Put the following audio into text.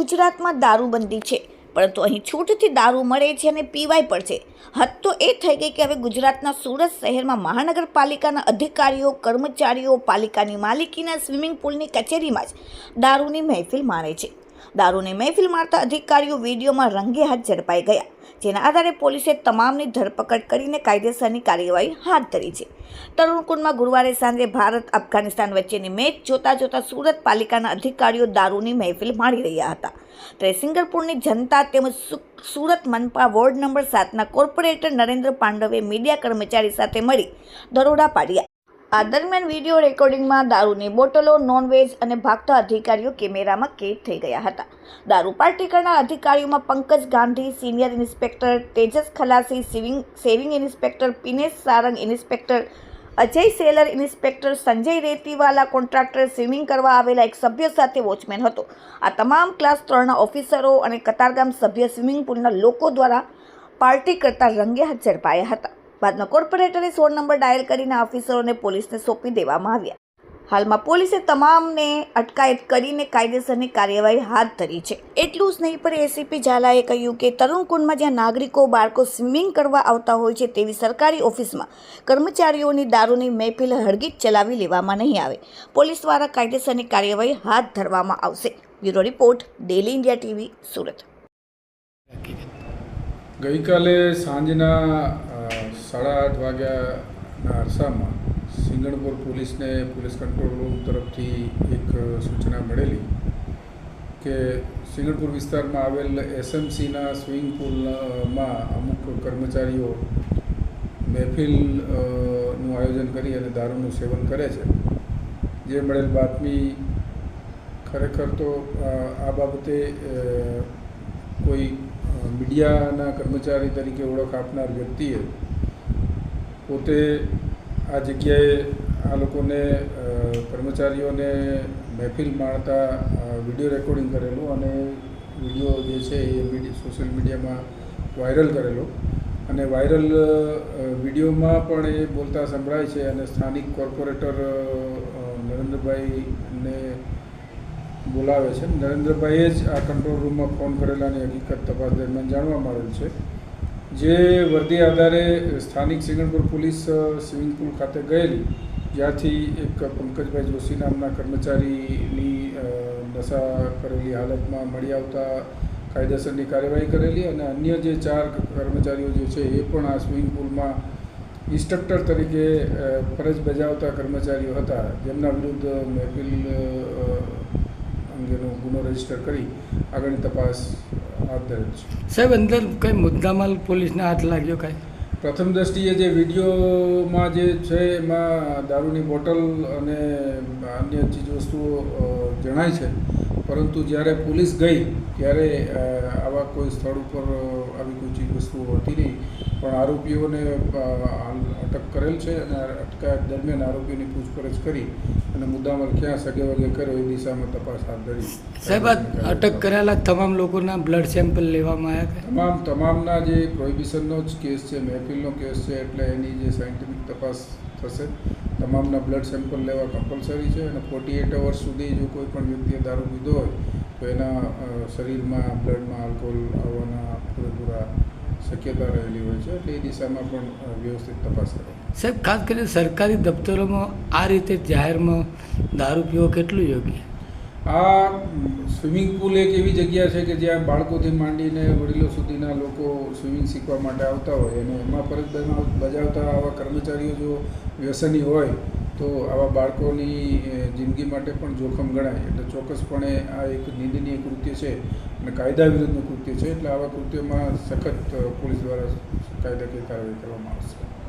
ગુજરાતમાં દારૂબંધી છે. પરંતુ અહીં છૂટથી દારૂ મળે છે અને પીવાય પણ છે. હદ તો એ થઈ ગઈ કે હવે ગુજરાતના સુરત શહેરમાં મહાનગરપાલિકાના અધિકારીઓ, કર્મચારીઓ, પાલિકાની માલિકીના સ્વિમિંગ પુલની કચેરીમાં જ દારૂની મહેફિલ માણે છે. દારૂની મહેફિલ મારતા અધિકારીઓ વિડીયોમાં રંગે હાથ ઝડપાઈ ગયા. જેના આધારે પોલીસે તમામની ધરપકડ કરીને કાયદેસરની કાર્યવાહી હાથ ધરી છે. તરુણકુંડમાં ગુરુવારે સાંજે ભારત, અફઘાનિસ્તાન વચ્ચેની મેચ જોતા જોતા સુરત પાલિકાના અધિકારીઓ દારૂની મહેફિલ માણી રહ્યા હતા. ત્યારે સિંગરપુરની જનતા તેમજ સુરત મનપા વોર્ડ નંબર સાતના કોર્પોરેટર નરેન્દ્ર પાંડવે મીડિયા કર્મચારી સાથે મળી દરોડા પાડ્યા. આ દરમિયાન વીડિયો રેકોર્ડિંગમાં દારૂની બોટલો, નોનવેજ અને ભાગતા અધિકારીઓ કેમેરામાં કેદ થઈ ગયા હતા. દારૂ પાર્ટી કરનાર અધિકારીઓમાં પંકજ ગાંધી, સિનિયર ઇન્સ્પેક્ટર તેજસ ખલાસી, સિવિંગ saving inspector Pinesh Sarang, inspector Ajay Selar, inspector Sanjay Retiwala, contractor swimming કરવા આવેલા એક સભ્ય સાથે વોચમેન હતો. આ તમામ ક્લાસ ત્રણના ઓફિસરો અને કતારગામ સભ્ય સ્વિમિંગ પુલના લોકો દ્વારા પાર્ટી કરતા રંગે હાથ ઝડપાયા હતા. બાદમાં કોર્પોરેટરે સોળ નંબર ડાયલ કરીને ઓફિસરોને પોલીસને સોંપી દેવામાં આવ્યા. હાલમાં પોલીસે તમામને અટકાયત કરીને કાયદેસરની કાર્યવાહી હાથ ધરી છે. એટલું જ નહીં, પણ એસીપી ઝાલાએ કહ્યું કે તરુણકુંડમાં જ્યાં નાગરિકો, બાળકો સ્વિમિંગ કરવા આવતા હોય છે તેવી સરકારી ઓફિસમાં કર્મચારીઓની દારૂની મહેફિલ હળગીત ચલાવી લેવામાં નહીં આવે. પોલીસ દ્વારા કાયદેસરની કાર્યવાહી હાથ ધરવામાં આવશે. Bureau report, daily India TV, Surat. ગઈકાલે સાંજના સાડા આઠ વાગ્યાના અરસામાં સિંગણપુર પોલીસને પોલીસ કંટ્રોલ રૂમ તરફથી એક સૂચના મળેલી કે સિંગણપુર વિસ્તારમાં આવેલ એસએમસીના સ્વિમિંગ પુલમાં અમુક કર્મચારીઓ મહેફિલનું આયોજન કરી અને દારૂનું સેવન કરે છે. જે મળેલ બાતમી ખરેખર તો આ બાબતે કોઈ મીડિયાના કર્મચારી તરીકે ઓળખ આપનાર વ્યક્તિએ પોતે આ જગ્યાએ આ લોકોને કર્મચારીઓને મહેફિલ માણતા વીડિયો રેકોર્ડિંગ કરેલું અને વીડિયો જે છે એ સોશિયલ મીડિયામાં વાયરલ કરેલો. અને વાયરલ વિડીયોમાં પણ એ બોલતા સંભળાય છે અને સ્થાનિક કોર્પોરેટર નરેન્દ્રભાઈને બોલાવે છે. નરેન્દ્રભાઈએ જ આ કંટ્રોલ રૂમમાં ફોન કરેલાની હકીકત તપાસ દરમિયાન જાણવા મળેલ છે. જે વર્દી આધારે સ્થાનિક સિંગણપુર પોલીસ સ્વિમિંગ પુલ ખાતે ગયેલી, જ્યાંથી એક પંકજભાઈ જોશી નામના કર્મચારીની નશા કરેલી હાલતમાં મળી આવતા કાયદેસરની કાર્યવાહી કરેલી અને અન્ય જે ચાર કર્મચારીઓ જે છે એ પણ આ સ્વિમિંગ પુલમાં ઇન્સ્ટ્રક્ટર તરીકે ફરજ બજાવતા કર્મચારીઓ હતા, જેમના વિરુદ્ધ મહેફિલ અંગેનો ગુનો રજિસ્ટર કરી આગળની તપાસ સાહેબ, અંદર કઈ મુદ્દામાલ પોલીસને હાથ લાગ્યો કાંઈ? પ્રથમ દ્રષ્ટિએ જે વિડીયોમાં જે છે, એમાં દારૂની બોટલ અને અન્ય ચીજવસ્તુઓ વસ્તુઓ જણાય છે પરંતુ જ્યારે પોલીસ ગઈ ત્યારે આવા કોઈ સ્થળ ઉપર આવી કોઈ ચીજ વસ્તુઓ હતી નહીં. પણ આરોપીઓને અટક કરેલ છે અને અટકાયત દરમિયાન આરોપીઓની પૂછપરછ કરી અને મુદ્દામાં ક્યાં સગે વગે કર્યો એ દિશામાં તપાસ હાથ ધરી. સાહેબ અટક કરેલા તમામ લોકોના બ્લડ સેમ્પલ લેવામાં આવ્યા તમામ તમામના જે પ્રોહિબિશનનો જ કેસ છે મહેફિલનો કેસ છે એટલે એની જે સાયન્ટિફિક તપાસ થશે તમામના બ્લડ સેમ્પલ લેવા કમ્પલસરી છે અને ફોર્ટી એટ અવર્સ સુધી જો કોઈ પણ વ્યક્તિએ દારૂ પીધો હોય, તો એના શરીરમાં બ્લડમાં આલ્કોહોલ આવવાના પૂરેપૂરા શક્યતા રહેલી હોય છે. એટલે એ દિશામાં પણ વ્યવસ્થિત તપાસ કરે. સાહેબ, ખાસ કરીને સરકારી દફતરોમાં આ રીતે જાહેરમાં દારૂ પીવો કેટલું યોગ્ય? આ સ્વિમિંગ પુલ એક એવી જગ્યા છે કે જ્યાં બાળકોથી માંડીને વડીલો સુધીના લોકો સ્વિમિંગ શીખવા માટે આવતા હોય અને એમાં ફરજ બજાવ- બજાવતા આવા કર્મચારીઓ જો વ્યસની હોય તો આવા બાળકોની જિંદગી માટે પણ જોખમ ગણાય. એટલે ચોક્કસપણે આ એક નિંદનીય કૃત્ય છે અને કાયદા વિરુદ્ધનું કૃત્ય છે. એટલે આવા કૃત્યમાં સખત પોલીસ દ્વારા કાયદાકીય કાર્યવાહી કરવામાં આવશે.